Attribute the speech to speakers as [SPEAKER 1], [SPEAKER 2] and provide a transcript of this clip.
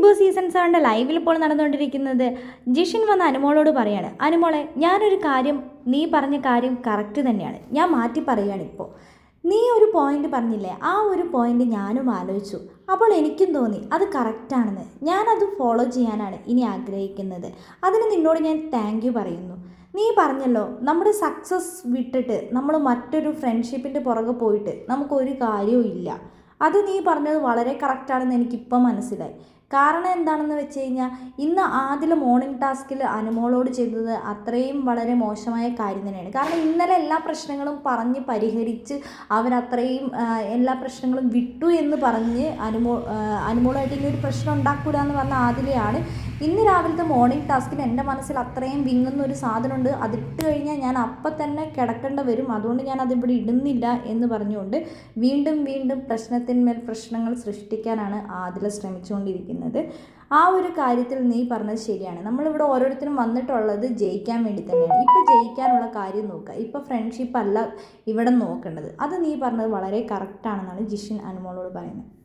[SPEAKER 1] Big boss season സെവന്റെ ലൈവിൽ ഇപ്പോൾ നടന്നുകൊണ്ടിരിക്കുന്നത്. ജിഷിൻ വന്ന അനുമോളോട് പറയാണ് അനുമോളെ ഞാനൊരു കാര്യം നീ പറഞ്ഞ കാര്യം കറക്റ്റ് തന്നെയാണ്. ഞാൻ മാറ്റി പറയുകയാണ് ഇപ്പോൾ നീ ഒരു പോയിന്റ് പറഞ്ഞില്ലേ? ആ ഒരു പോയിന്റ് ഞാനും ആലോചിച്ചു. അപ്പോൾ എനിക്കും തോന്നി അത് കറക്റ്റാണെന്ന് ഞാനത് ഫോളോ ചെയ്യാനാണ് ഇനി ആഗ്രഹിക്കുന്നത്. അതിന് നിന്നോട് ഞാൻ താങ്ക് യു പറയുന്നു. നീ പറഞ്ഞല്ലോ നമ്മുടെ സക്സസ് വിട്ടിട്ട് നമ്മൾ മറ്റൊരു ഫ്രണ്ട്ഷിപ്പിന്റെ പുറകെ പോയിട്ട് നമുക്കൊരു കാര്യവും ഇല്ല. അത് നീ പറഞ്ഞത് വളരെ കറക്റ്റാണെന്ന് എനിക്കിപ്പം മനസ്സിലായി. കാരണം എന്താണെന്ന് വെച്ച് കഴിഞ്ഞാൽ ഇന്ന് ആദ്യം മോർണിംഗ് ടാസ്കിൽ അനുമോളോട് ചെയ്തത് അത്രയും വളരെ മോശമായ കാര്യം തന്നെയാണ്. കാരണം ഇന്നലെ എല്ലാ പ്രശ്നങ്ങളും പറഞ്ഞ് പരിഹരിച്ച് അവരത്രയും എല്ലാ പ്രശ്നങ്ങളും വിട്ടു എന്ന് പറഞ്ഞ് അനുമോ അനുമോളായിട്ട് ഇനി ഒരു പ്രശ്നം ഉണ്ടാക്കൂല എന്ന് പറഞ്ഞ ആദിലെയാണ് ഇന്ന് രാവിലത്തെ മോർണിംഗ് ടാസ്കിൽ എന്റെ മനസ്സിൽ അത്രയും വിങ്ങുന്ന ഒരു സാധനമുണ്ട്. അതിട്ട് കഴിഞ്ഞാൽ ഞാൻ അപ്പം തന്നെ കിടക്കേണ്ട വരും. അതുകൊണ്ട് ഞാൻ അതിവിടെ ഇടുന്നില്ല എന്ന് പറഞ്ഞുകൊണ്ട് വീണ്ടും വീണ്ടും പ്രശ്നത്തിന്മേൽ പ്രശ്നങ്ങൾ സൃഷ്ടിക്കാനാണ് ആദില ശ്രമിച്ചുകൊണ്ടിരിക്കുന്നത്. ആ ഒരു കാര്യത്തിൽ നീ പറഞ്ഞത് ശരിയാണ്. നമ്മളിവിടെ ഓരോരുത്തരും വന്നിട്ടുള്ളത് ജയിക്കാൻ വേണ്ടി തന്നെയാണ്. ഇപ്പം ജയിക്കാനുള്ള കാര്യം നോക്കുക. ഇപ്പം ഫ്രണ്ട്ഷിപ്പ് അല്ല ഇവിടെ നോക്കേണ്ടത്. അത് നീ പറഞ്ഞത് വളരെ കറക്റ്റാണെന്നാണ് ജിഷിൻ അനുമോളോട് പറയുന്നത്.